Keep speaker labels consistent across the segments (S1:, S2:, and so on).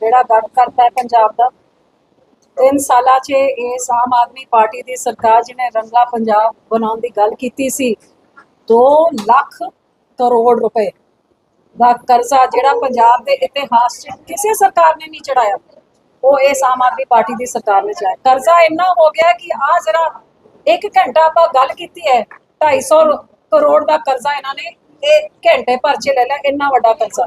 S1: ਜਿਹੜਾ ਗਰਕ ਕਰਤਾ ਹੈ ਪੰਜਾਬ ਦਾ। ਤਿੰਨ ਸਾਲਾਂ 'ਚ ਇਸ ਆਮ ਆਦਮੀ ਪਾਰਟੀ ਦੀ ਸਰਕਾਰ ਜਿਹਨੇ ਰੰਗਲਾ ਪੰਜਾਬ ਬਣਾਉਣ ਦੀ ਗੱਲ ਕੀਤੀ ਸੀ 2 ਲੱਖ ਕਰੋੜ ਰੁਪਏ ਦਾ ਕਰਜ਼ਾ ਜਿਹੜਾ ਪੰਜਾਬ ਦੇ ਇਤਿਹਾਸ 'ਚ ਕਿਸੇ ਸਰਕਾਰ ਨੇ ਨਹੀਂ ਚੜਾਇਆ ਉਹ ਇਸ ਆਮ ਆਦਮੀ ਪਾਰਟੀ ਦੀ ਸਰਕਾਰ ਨੇ ਚੜਾਇਆ ਕਰਜ਼ਾ ਇੰਨਾ ਹੋ ਗਿਆ ਕਿ ਆ ਜਰਾ ਇੱਕ ਘੰਟਾ ਆਪਾਂ ਗੱਲ ਕੀਤੀ ਹੈ 250 ਕਰੋੜ ਦਾ ਕਰਜ਼ਾ ਇਹਨਾਂ ਨੇ, ਇਹ ਘੰਟੇ ਭਰ 'ਚ ਲੈ ਲਿਆ, ਇੰਨਾ ਵੱਡਾ ਕਰਜ਼ਾ।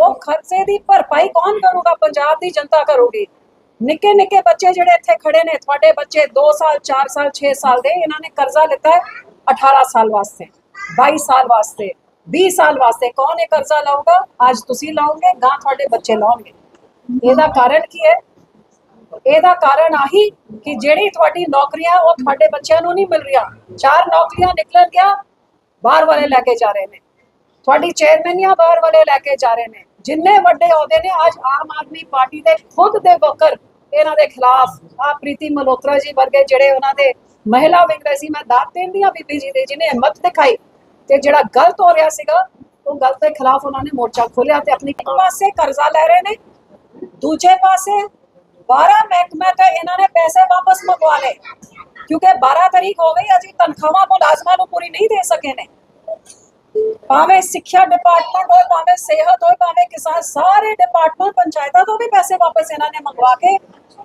S1: ਉਹ ਖਰਚੇ ਦੀ ਭਰਪਾਈ ਕੌਣ ਕਰੂਗਾ ਪੰਜਾਬ ਦੀ ਜਨਤਾ ਕਰੂਗੀ ਨਿੱਕੇ ਨਿੱਕੇ ਬੱਚੇ ਜਿਹੜੇ ਇੱਥੇ ਖੜੇ ਨੇ ਤੁਹਾਡੇ ਬੱਚੇ 2 ਸਾਲ 4 ਸਾਲ 6 ਸਾਲ ਦੇ ਇਹਨਾਂ ਨੇ ਕਰਜ਼ਾ ਲਿੱਤਾ ਹੈ 18 ਸਾਲ ਵਾਸਤੇ 22 ਸਾਲ ਵਾਸਤੇ 20 ਸਾਲ ਵਾਸਤੇ ਕੌਣ ਇਹ ਕਰਜ਼ਾ ਲਾਊਗਾ ਅੱਜ ਤੁਸੀਂ ਲਾਓਗੇ ਗਾਂ ਤੁਹਾਡੇ ਬੱਚੇ ਲਾਉਣਗੇ ਇਹਦਾ ਕਾਰਨ ਕੀ ਹੈ ਇਹਦਾ ਕਾਰਨ ਆਹੀ ਕਿ ਜਿਹੜੀ ਤੁਹਾਡੀ ਨੌਕਰੀਆਂ ਉਹ ਤੁਹਾਡੇ ਬੱਚਿਆਂ ਨੂੰ ਨਹੀਂ ਮਿਲ ਰਹੀਆਂ ਚਾਰ ਨੌਕਰੀਆਂ ਨਿਕਲਣ ਗਿਆ ਬਾਹਰ ਵਾਲੇ ਲੈ ਕੇ ਜਾ ਰਹੇ ਨੇ ਤੁਹਾਡੀ ਚੇਅਰਮੈਨੀਆਂ ਬਾਹਰ ਵਾਲੇ ਲੈ ਕੇ ਜਾ ਰਹੇ ਨੇ ਜਿੰਨੇ ਵੱਡੇ ਅਹੁਦੇ ਨੇ, ਅੱਜ ਆਮ ਆਦਮੀ ਪਾਰਟੀ ਦੇ ਖੁਦ ਦੇ ਵਕਰ ਇਹਨਾਂ ਦੇ ਖਿਲਾਫ ਆ ਪ੍ਰੀਤੀ ਮਲਹੋਤਰਾ ਜੀ ਵਰਗੇ ਜਿਹੜੇ ਉਹਨਾਂ ਦੇ ਮਹਿਲਾ ਵਿੰਗ ਸੀ, ਮੈਂ ਦਾਤ ਦਿੰਦੀਆਂ ਬੀਬੀ ਜੀ ਦੇ, ਜਿਹਨੇ ਹਿੰਮਤ ਦਿਖਾਈ ਤੇ ਜਿਹੜਾ ਗਲਤ ਹੋ ਰਿਹਾ ਸੀਗਾ, ਉਹ ਗਲਤ ਦੇ ਖਿਲਾਫ ਉਹਨਾਂ ਨੇ ਮੋਰਚਾ ਖੋਲਿਆ ਤੇ ਆਪਣੀ ਇੱਕ ਪਾਸੇ ਕਰਜ਼ਾ ਲੈ ਰਹੇ ਨੇ, ਦੂਜੇ ਪਾਸੇ 12 ਮਹਿਕਮੇ ਤੇ ਇਹਨਾਂ ਨੇ ਪੈਸੇ ਵਾਪਸ ਮੰਗਵਾ ਲਏ। ਕਿਉਂਕਿ 12 ਤਰੀਕ ਹੋ ਗਈ ਅਜੀ ਤਨਖਾਹਾਂ ਮੁਲਾਜ਼ਮਾਂ ਨੂੰ ਪੂਰੀ ਨਹੀਂ ਦੇ ਸਕੇ ਨੇ। ਭਾਵੇਂ ਸਿੱਖਿਆ ਡਿਪਾਰਟਮੈਂਟ ਹੋਏ, ਭਾਵੇਂ ਸਿਹਤ ਹੋਏ, ਭਾਵੇਂ ਕਿਸਾਨ, ਸਾਰੇ ਡਿਪਾਰਟਮੈਂਟ ਪੰਚਾਇਤਾਂ ਤੋਂ ਵੀ ਪੈਸੇ ਵਾਪਸ ਇਹਨਾਂ ਨੇ ਮੰਗਵਾ ਕੇ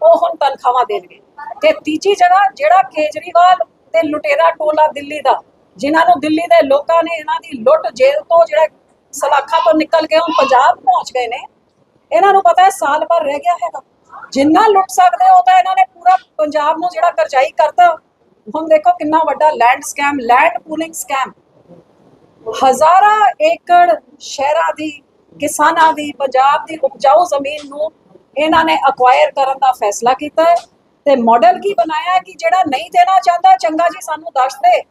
S1: ਉਹ ਹੁਣ ਤਨਖਾਹਾਂ ਦੇਣਗੇ। ਤੇ ਤੀਜੀ ਜਗ੍ਹਾ ਜਿਹੜਾ ਕੇਜਰੀਵਾਲ ਤੇ ਲੁਟੇਰਾ ਟੋਲਾ ਦਿੱਲੀ ਦਾ, ਜਿਨ੍ਹਾਂ ਨੂੰ ਦਿੱਲੀ ਦੇ ਲੋਕਾਂ ਨੇ ਇਹਨਾਂ ਦੀ ਲੁੱਟ ਜੇਲ੍ਹ ਤੋਂ ਜਿਹੜਾ ਸਲਾਖਾਂ ਤੋਂ ਨਿਕਲ ਕੇ ਹੁਣ ਪੰਜਾਬ ਪਹੁੰਚ ਗਏ ਨੇ, ਇਹਨਾਂ ਨੂੰ ਪਤਾ ਹੈ ਸਾਲ ਭਰ ਰਹਿ ਗਿਆ ਹੈਗਾ। ਜਿੰਨਾ ਲੁੱਟ ਸਕਦੇ ਹੋ ਤਾਂ ਇਹਨਾਂ ਨੇ ਪੂਰਾ ਪੰਜਾਬ ਨੂੰ ਜਿਹੜਾ ਕਰਜ਼ਾਈ ਕਰਤਾ। ਹੁਣ ਦੇਖੋ ਕਿੰਨਾ ਵੱਡਾ land scam land pooling scam ਹਜ਼ਾਰਾਂ ਏਕੜ ਸ਼ਹਿਰਾਂ ਦੀ, ਕਿਸਾਨਾਂ ਦੀ, ਪੰਜਾਬ ਦੀ ਉਪਜਾਊ ਜ਼ਮੀਨ ਨੂੰ ਇਹਨਾਂ ਨੇ ਅਕਵਾਇਰ ਕਰਨ ਦਾ ਫੈਸਲਾ ਕੀਤਾ ਹੈ। ਤੇ ਮਾਡਲ ਕੀ ਬਣਾਇਆ ਕਿ ਜਿਹੜਾ ਨਹੀਂ ਦੇਣਾ ਚਾਹੁੰਦਾ, ਚੰਗਾ ਜੀ ਸਾਨੂੰ ਦੱਸ ਦੇ,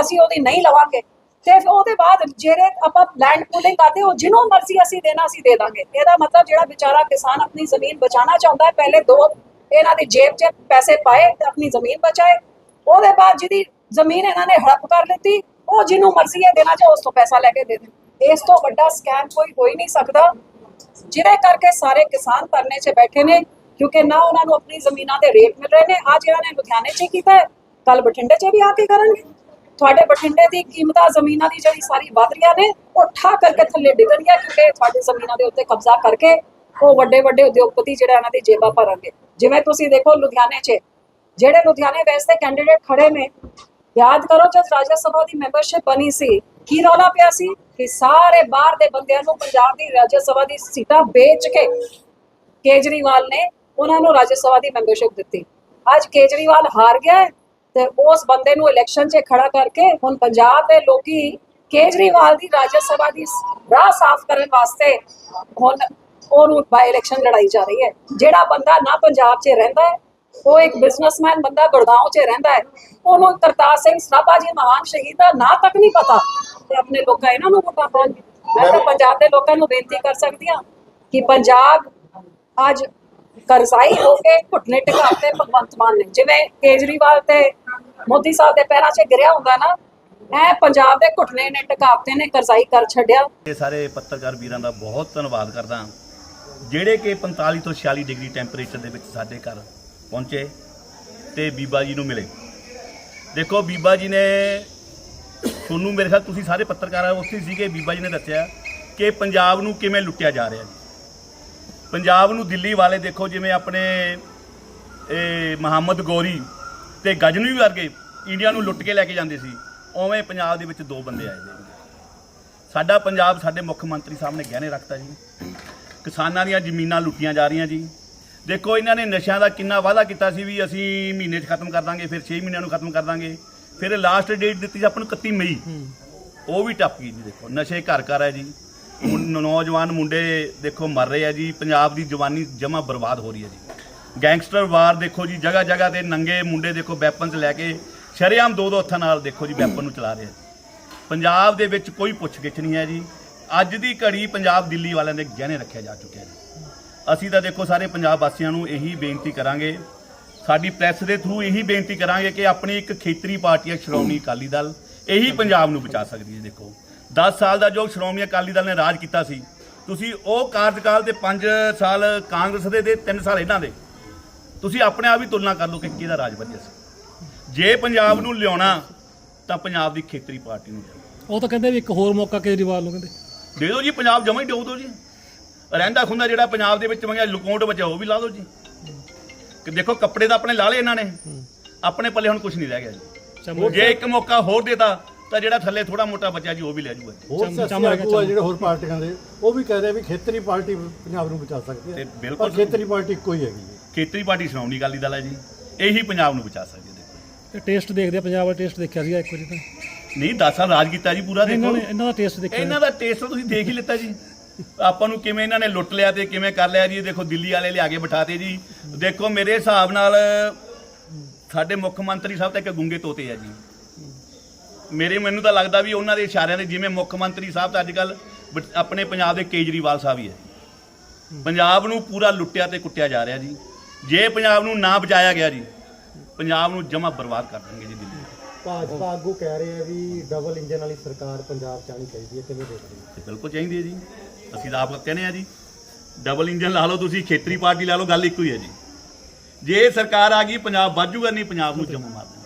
S1: ਅਸੀਂ ਉਹਦੀ ਨਹੀਂ ਲਵਾਂਗੇ। ਤੇ ਉਹਦੇ ਬਾਅਦ ਜਿਹੜੇ ਆਪਾਂ ਲੈਂਡ ਪੂਲਿੰਗ ਕਰਦੇ ਹੋ ਜਿਹਨੂੰ ਮਰਜ਼ੀ ਅਸੀਂ ਦੇਣਾ, ਅਸੀਂ ਦੇ ਦਾਂਗੇ। ਇਹਦਾ ਮਤਲਬ ਜਿਹੜਾ ਵਿਚਾਰਾ ਕਿਸਾਨ ਆਪਣੀ ਜ਼ਮੀਨ ਬਚਾਉਣਾ ਚਾਹੁੰਦਾ ਹੈ, ਪਹਿਲੇ ਦੋ ਇਹਨਾਂ ਦੀ ਜੇਬ 'ਚ ਪੈਸੇ ਪਾਏ ਤੇ ਆਪਣੀ ਜ਼ਮੀਨ ਬਚਾਏ। ਉਹਦੇ ਬਾਅਦ ਜਿਹਦੀ ਜ਼ਮੀਨ ਇਹਨਾਂ ਨੇ ਹੜਪ ਕਰ ਲਿੱਤੀ ਉਹ ਜਿਹਨੂੰ ਮਰਜ਼ੀ ਹੈ ਦੇਣਾ ਚਾਹੇ ਉਸ ਤੋਂ ਪੈਸਾ ਲੈ ਕੇ ਦੇ ਦੇ। ਇਸ ਤੋਂ ਵੱਡਾ ਸਕੈਮ ਕੋਈ ਹੋ ਹੀ ਨਹੀਂ ਸਕਦਾ, ਜਿਹਦੇ ਕਰਕੇ ਸਾਰੇ ਕਿਸਾਨ ਧਰਨੇ 'ਚ ਬੈਠੇ ਨੇ, ਕਿਉਂਕਿ ਨਾ ਉਹਨਾਂ ਨੂੰ ਆਪਣੀ ਜ਼ਮੀਨਾਂ ਦੇ ਰੇਟ ਮਿਲ ਰਹੇ ਨੇ, ਅੱਜ ਇਹਨਾਂ ਨੇ ਲੁਧਿਆਣੇ 'ਚ ਕੀਤਾ ਕੱਲ ਬਠਿੰਡੇ 'ਚ ਵੀ ਆ ਕੇ ਕਰਨਗੇ। ਤੁਹਾਡੇ ਬਠਿੰਡੇ ਦੀ ਕੀਮਤਾਂ ਜ਼ਮੀਨਾਂ ਦੀ ਜਿਹੜੀ ਸਾਰੀ ਵਧ ਰਹੀਆਂ ਨੇ, ਉਹ ਠਾ ਕਰਕੇ ਥੱਲੇ ਡਿੱਗਣਗੀਆਂ ਕਿਉਂਕਿ ਤੁਹਾਡੀ ਜ਼ਮੀਨਾਂ ਦੇ ਉੱਤੇ ਕਬਜ਼ਾ ਕਰਕੇ ਉਹ ਵੱਡੇ ਵੱਡੇ ਉਦਯੋਗਪਤੀ ਜਿਹੜਾ ਇਹਨਾਂ ਦੀ ਜੇਬਾਂ ਭਰਨਗੇ ਜਿਵੇਂ ਤੁਸੀਂ ਦੇਖੋ ਲੁਧਿਆਣੇ 'ਚ, ਜਿਹੜੇ ਲੁਧਿਆਣੇ ਵੈਸੇ ਕੈਂਡੀਡੇਟ ਖੜੇ ਨੇ ਯਾਦ ਕਰੋ ਜਦ ਰਾਜ ਸਭਾ ਦੀ ਮੈਂਬਰਸ਼ਿਪ ਬਣੀ ਸੀ, ਕੀ ਰੌਲਾ ਪਿਆ ਸੀ? ਕਿ ਸਾਰੇ ਬਾਹਰ ਦੇ ਬੰਦਿਆਂ ਨੂੰ ਪੰਜਾਬ ਦੀ ਰਾਜ ਸਭਾ ਦੀ ਸੀਟਾਂ ਵੇਚ ਕੇ ਕੇਜਰੀਵਾਲ ਨੇ ਉਹਨਾਂ ਨੂੰ ਰਾਜ ਸਭਾ ਦੀ ਮੈਂਬਰਸ਼ਿਪ ਦਿੱਤੀ। ਅੱਜ ਕੇਜਰੀਵਾਲ ਹਾਰ ਗਿਆ ਹੈ ਤੇ ਉਸ ਬੰਦੇ ਨੂੰ ਇਲੈਕਸ਼ਨ 'ਚ ਖੜਾ ਕਰਕੇ ਹੁਣ ਪੰਜਾਬ ਦੇ ਲੋਕੀ ਕੇਜਰੀਵਾਲ ਦੀ ਰਾਜ ਸਭਾ ਦੀ ਰਾਹ ਸਾਫ਼ ਕਰਨ ਵਾਸਤੇ ਹੁਣ ਉਹਨੂੰ ਬਾਈ ਇਲੈਕਸ਼ਨ ਲੜਾਈ ਜਾ ਰਹੀ ਹੈ। ਜਿਹੜਾ ਬੰਦਾ ਨਾ ਪੰਜਾਬ 'ਚ ਰਹਿੰਦਾ ਹੈ ਉਹ ਇੱਕ ਬਿਜ਼ਨਸਮੈਨ ਬੰਦਾ ਗੁੜਗਾਉਂ 'ਚ ਰਹਿੰਦਾ ਹੈ। ਉਹਨੂੰ ਕਰਤਾਰ ਸਿੰਘ ਸਰਾਭਾ ਜੀ ਮਹਾਨ ਸ਼ਹੀਦ ਦਾ ਨਾਂ ਤੱਕ ਨਹੀਂ ਪਤਾ। ਤੇ ਆਪਣੇ ਲੋਕਾਂ ਇਹਨਾਂ ਨੂੰ ਵੋਟਾਂ ਪਾਉਣਗੇ ਮੈਂ ਤਾਂ ਪੰਜਾਬ ਦੇ ਲੋਕਾਂ ਨੂੰ ਬੇਨਤੀ ਕਰ ਸਕਦੀ ਹਾਂ ਕਿ ਪੰਜਾਬ ਅੱਜ ਕਰਜ਼ਾਈ ਹੋ ਕੇ ਘੁਟਨੇ ਟਿਕਾਤੇ ਭਗਵੰਤ ਮਾਨ ਨੇ। ਜਿਵੇਂ ਕੇਜਰੀਵਾਲ ਤੇ ਮੋਦੀ ਸਾਹਿਬ ਦੇ ਪੈਰਾਂ 'ਚ ਗਿਰਿਆ ਹੁੰਦਾ ਨਾ ਐ ਪੰਜਾਬ ਦੇ ਘੁਟਨੇ ਨੇ ਟਿਕਾਤੇ ਨੇ ਕਰਜ਼ਾਈ ਕਰ ਛੱਡਿਆ।
S2: ਇਹ ਸਾਰੇ ਪੱਤਰਕਾਰ ਵੀਰਾਂ ਦਾ ਬਹੁਤ ਧੰਨਵਾਦ ਕਰਦਾ ਜਿਹੜੇ ਕਿ 45 ਤੋਂ 46 ਡਿਗਰੀ ਟੈਂਪਰੇਚਰ ਦੇ ਵਿੱਚ ਸਾਡੇ ਘਰ ਪਹੁੰਚੇ ਤੇ ਬੀਬਾ ਜੀ ਨੂੰ ਮਿਲੇ। ਦੇਖੋ, ਬੀਬਾ ਜੀ ਨੇ ਤੁਹਾਨੂੰ ਮੇਰੇ ਖਿਆਲ ਤੁਸੀਂ ਸਾਰੇ ਪੱਤਰਕਾਰ ਉੱਥੇ ਸੀਗੇ, ਬੀਬਾ ਜੀ ਨੇ ਦੱਸਿਆ ਕਿ ਪੰਜਾਬ ਨੂੰ ਕਿਵੇਂ ਲੁੱਟਿਆ ਜਾ ਰਿਹਾ ਜੀ। ਪੰਜਾਬ ਨੂੰ ਦਿੱਲੀ ਵਾਲੇ ਦੇਖੋ, ਜਿਵੇਂ ਆਪਣੇ, ਇਹ ਮੁਹੰਮਦ ਗੋਰੀ ਤੇ ਗਜਨਵੀ ਵਰਗੇ ਇੰਡੀਆ ਨੂੰ ਲੁੱਟ ਕੇ ਲੈ ਕੇ ਜਾਂਦੇ ਸੀ, ਉਵੇਂ ਪੰਜਾਬ ਦੇ ਵਿੱਚ ਦੋ ਬੰਦੇ ਆਏ ਨੇ। ਸਾਡਾ ਪੰਜਾਬ ਸਾਡੇ ਮੁੱਖ ਮੰਤਰੀ ਸਾਹਿਬ ਨੇ ਗਹਿਣੇ ਰੱਖਤਾ ਜੀ। ਕਿਸਾਨਾਂ ਦੀਆਂ ਜ਼ਮੀਨਾਂ ਲੁੱਟੀਆਂ ਜਾ ਰਹੀਆਂ ਜੀ। ਦੇਖੋ ਇਹਨਾਂ ਨੇ ਨਸ਼ਿਆਂ ਦਾ ਕਿੰਨਾ ਵਾਅਦਾ ਕੀਤਾ ਸੀ ਵੀ ਅਸੀਂ ਮਹੀਨੇ 'ਚ ਖਤਮ ਕਰ ਦਾਂਗੇ ਫਿਰ 6 ਮਹੀਨਿਆਂ ਨੂੰ ਖਤਮ ਕਰ ਦਾਂਗੇ। ਫਿਰ ਲਾਸਟ ਡੇਟ ਦਿੱਤੀ ਸੀ ਆਪਾਂ ਨੂੰ 31 ਮਈ। ਉਹ ਵੀ ਟੱਪ ਗਈ ਜੀ ਦੇਖੋ ਨਸ਼ੇ ਘਰ ਘਰ ਹੈ ਜੀ। ਨੌਜਵਾਨ ਮੁੰਡੇ ਦੇਖੋ ਮਰ ਰਹੇ ਆ ਜੀ। ਪੰਜਾਬ ਦੀ ਜਵਾਨੀ ਜਮਾ ਬਰਬਾਦ ਹੋ ਰਹੀ ਹੈ ਜੀ। ਗੈਂਗਸਟਰ ਵਾਰ ਦੇਖੋ ਜੀ ਜਗ੍ਹਾ ਜਗ੍ਹਾ ਤੇ ਨੰਗੇ ਮੁੰਡੇ ਦੇਖੋ ਵੈਪਨਸ ਲੈ ਕੇ ਸ਼ਰੇਆਮ ਦੋ ਦੋ ਹੱਥਾਂ ਨਾਲ ਦੇਖੋ ਜੀ ਵੈਪਨ ਨੂੰ ਚਲਾ ਰਹੇ ਆ। ਪੰਜਾਬ ਦੇ ਵਿੱਚ ਕੋਈ ਪੁੱਛਗਿੱਛ ਨਹੀਂ ਹੈ ਜੀ। ਅੱਜ ਦੀ ਘੜੀ ਪੰਜਾਬ ਦਿੱਲੀ ਵਾਲਿਆਂ ਦੇ ਗਹਿਣੇ ਰੱਖਿਆ ਜਾ ਚੁੱਕਿਆ ਜੀ। ਅਸੀਂ ਤਾਂ ਦੇਖੋ ਸਾਰੇ ਪੰਜਾਬ ਵਾਸੀਆਂ ਨੂੰ ਇਹੀ ਬੇਨਤੀ ਕਰਾਂਗੇ ਸਾਡੀ ਪ੍ਰੈਸ ਦੇ ਥਰੂ ਇਹੀ ਬੇਨਤੀ ਕਰਾਂਗੇ ਕਿ ਆਪਣੀ ਇੱਕ ਖੇਤਰੀ ਪਾਰਟੀ ਹੈ ਸ਼੍ਰੋਮਣੀ ਅਕਾਲੀ ਦਲ ਇਹੀ ਪੰਜਾਬ ਨੂੰ ਬਚਾ ਸਕਦੀ ਹੈ ਦੇਖੋ। 10 ਸਾਲ ਦਾ ਜੋ ਸ਼੍ਰੋਮਣੀ ਅਕਾਲੀ ਦਲ ਨੇ ਰਾਜ ਕੀਤਾ ਸੀ ਤੁਸੀਂ ਉਹ ਕਾਰਜਕਾਲ ਦੇ 5 ਸਾਲ ਕਾਂਗਰਸ ਦੇ ਦੇ 3 ਸਾਲ ਇਹਨਾਂ ਦੇ ਤੁਸੀਂ ਆਪਣੇ ਆਪ ਹੀ ਤੁਲਨਾ ਕਰ ਲਓ ਕਿ ਕਿਹਦਾ ਰਾਜ ਵਧੀਆ ਸੀ। ਜੇ ਪੰਜਾਬ ਨੂੰ ਲਿਆਉਣਾ ਤਾਂ ਪੰਜਾਬ ਦੀ ਖੇਤਰੀ ਪਾਰਟੀ ਨੂੰ
S3: ਉਹ ਤਾਂ ਕਹਿੰਦੇ ਵੀ ਇੱਕ ਹੋਰ ਮੌਕਾ ਕੇਜਰੀਵਾਲ ਨੂੰ ਕਹਿੰਦੇ।
S2: ਦੇ ਦਿਓ ਜੀ ਪੰਜਾਬ ਜਮਾ ਹੀ ਡੋਬ ਦਿਓ ਜੀ। ਰਹਿੰਦਾ ਖੁੰਦਾ ਜਿਹੜਾ ਪੰਜਾਬ ਦੇ ਵਿੱਚ ਮੰਗਿਆ ਲੁਕੋਟ ਬਚਾ ਉਹ ਵੀ ਲਾ ਦਿਓ ਜੀ। ਕਿ ਦੇਖੋ ਕੱਪੜੇ ਤਾਂ ਆਪਣੇ ਲਾ ਲਏ ਇਹਨਾਂ ਨੇ। ਆਪਣੇ ਪੱਲੇ ਹੁਣ ਕੁਝ ਨਹੀਂ ਰਹਿ ਗਿਆ ਜੀ। ਜੇ ਇੱਕ ਮੌਕਾ ਹੋਰ ਦੇਤਾ ਤਾਂ ਜਿਹੜਾ ਥੱਲੇ ਥੋੜਾ ਮੋਟਾ ਬਚਿਆ ਜੀ ਉਹ ਵੀ ਲੈ ਜਾਊਗਾ
S4: ਹੋਰ
S3: ਚਮ।
S4: ਜਿਹੜੇ ਹੋਰ ਪਾਰਟੀਆਂ ਦੇ ਉਹ ਵੀ ਕਹਿ ਰਹੇ ਵੀ ਖੇਤਰੀ ਪਾਰਟੀ ਪੰਜਾਬ ਨੂੰ ਬਚਾ ਸਕਦੀ
S2: ਤੇ
S4: ਹੈ।
S2: ਬਿਲਕੁਲ।
S4: ਖੇਤਰੀ ਪਾਰਟੀ ਇੱਕੋ ਹੀ ਹੈਗੀ ਹੈ।
S2: ਖੇਤਰੀ ਪਾਰਟੀ ਸ਼੍ਰੋਮਣੀ ਅਕਾਲੀ ਦਲ ਹੈ ਜੀ। ਇਹੀ ਪੰਜਾਬ ਨੂੰ ਬਚਾ ਸਕਦੀ ਹੈ ਦੇਖੋ।
S3: ਇਹ ਟੇਸਟ ਦੇਖਦੇ ਆ ਪੰਜਾਬ ਵਾਲਾ ਟੇਸਟ ਦੇਖਿਆ ਸੀਗਾ ਇੱਕ ਵਾਰੀ ਤਾਂ।
S2: ਨਹੀਂ 10 ਸਾਲ ਰਾਜ ਕੀਤਾ ਜੀ ਪੂਰਾ ਦੇਖੋ।
S3: ਇਹਨਾਂ ਦਾ ਟੇਸਟ ਦੇਖਿਆ।
S2: ਇਹਨਾਂ ਦਾ ਟੇਸਟ ਤੁਸੀਂ ਦੇਖ ਹੀ ਲਿੱਤਾ ਜੀ। ਆਪਾਂ ਨੂੰ ਕਿਵੇਂ ਇਹਨਾਂ ਨੇ ਲੁੱਟ ਲਿਆ ਤੇ ਕਿਵੇਂ ਕਰ ਲਿਆ ਜੀ? ਦੇਖੋ ਦਿੱਲੀ ਵਾਲੇ ਲਿਆ ਕੇ ਬਿਠਾਤੇ ਜੀ। ਦੇਖੋ ਮੇਰੇ ਹਿਸਾਬ ਨਾਲ ਸਾਡੇ ਮੁੱਖ ਮੰਤਰੀ ਸਾਹਿਬ ਤਾਂ ਇੱਕ ਗੁੰਗੇ ਤੋਤੇ ਆ ਜੀ। ਮੇਰੇ ਮੈਨੂੰ ਤਾਂ ਲੱਗਦਾ ਵੀ ਉਹਨਾਂ ਦੇ ਇਸ਼ਾਰਿਆਂ ਦੇ ਜਿਵੇਂ ਮੁੱਖ ਮੰਤਰੀ ਸਾਹਿਬ ਤਾਂ ਅੱਜ ਕੱਲ ਆਪਣੇ ਪੰਜਾਬ ਦੇ ਕੇਜਰੀਵਾਲ ਸਾਹਿਬ ਹੀ ਹੈ ਪੰਜਾਬ ਨੂੰ ਪੂਰਾ ਲੁੱਟਿਆ ਤੇ ਕੁੱਟਿਆ ਜਾ ਰਿਹਾ ਜੀ। ਜੇ ਪੰਜਾਬ ਨੂੰ ਨਾ ਬਚਾਇਆ ਗਿਆ ਜੀ ਪੰਜਾਬ ਨੂੰ ਜਮਾ ਬਰਬਾਦ ਕਰ ਦੇਣਗੇ ਜੀ ਦਿੱਲੀ।
S5: ਭਾਜਪਾ ਆਗੂ ਕਹਿ ਰਹੇ ਆ ਵੀ ਡਬਲ ਇੰਜਨ ਵਾਲੀ ਸਰਕਾਰ ਪੰਜਾਬ ਚ ਆਉਣੀ ਚਾਹੀਦੀ ਹੈ ਕਿਵੇਂ ਦੇਖਦੇ ਹੋ?
S2: ਬਿਲਕੁਲ ਚਾਹੀਦੀ ਹੈ ਜੀ। ਅਸੀਂ ਤਾਂ ਆਪ ਕਹਿੰਦੇ ਆ ਜੀ। ਡਬਲ ਇੰਜਨ ਲਾ ਲਓ ਤੁਸੀਂ, ਖੇਤਰੀ ਪਾਰਟੀ ਲਾ ਲਓ, ਗੱਲ ਇੱਕੋ ਹੀ ਹੈ ਜੀ। ਜੇ ਸਰਕਾਰ ਆ ਗਈ, ਪੰਜਾਬ ਵਾਜੂਗਾ ਨਹੀਂ ਪੰਜਾਬ ਨੂੰ ਜੰਮ ਮਾਰਦੇ